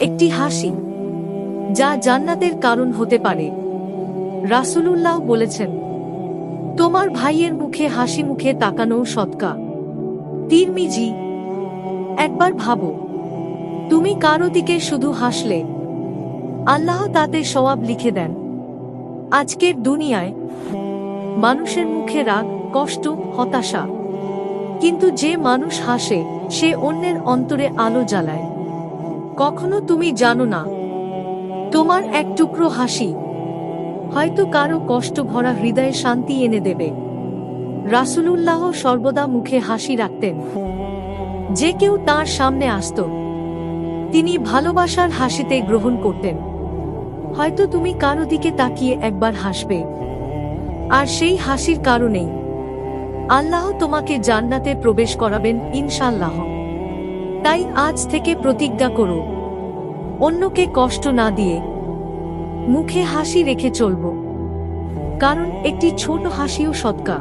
একটি হাসি, যা জান্নাতের কারণ হতে পারে। রাসূলুল্লাহ বলেছেন, তোমার ভাইয়ের মুখে হাসি মুখে তাকানো সৎকা। তিরমিজি, একবার ভাবো, তুমি কারও দিকে শুধু হাসলে? আল্লাহ তাতে সওয়াব লিখে দেন, আজকের দুনিয়ায় মানুষের মুখে রাগ, কষ্ট, হতাশা। কিন্তু যে মানুষ হাসে, সে অন্যের অন্তরে আলো জ্বালায়। কখনো তুমি জানো না। তোমার এক টুকরো হাসি। হয়তো কারও কষ্ট ভরা হৃদয়ে শান্তি এনে দেবে। রাসূলুল্লাহ সর্বদা মুখে হাসি রাখতেন। যে কেউ তার সামনে আসত। তিনি ভালোবাসার হাসিতে গ্রহণ করতেন। হয়তো তুমি কারও দিকে তাকিয়ে একবার হাসবে। আর সেই হাসির কারণেই আল্লাহ তোমাকে জান্নাতে প্রবেশ করাবেন ইনশাল্লাহ তাই আজ থেকে প্রতিজ্ঞা করো। অন্যকে কষ্ট না দিয়ে মুখে হাসি রেখে চলব। কারণ একটি ছোট হাসিও সৎকা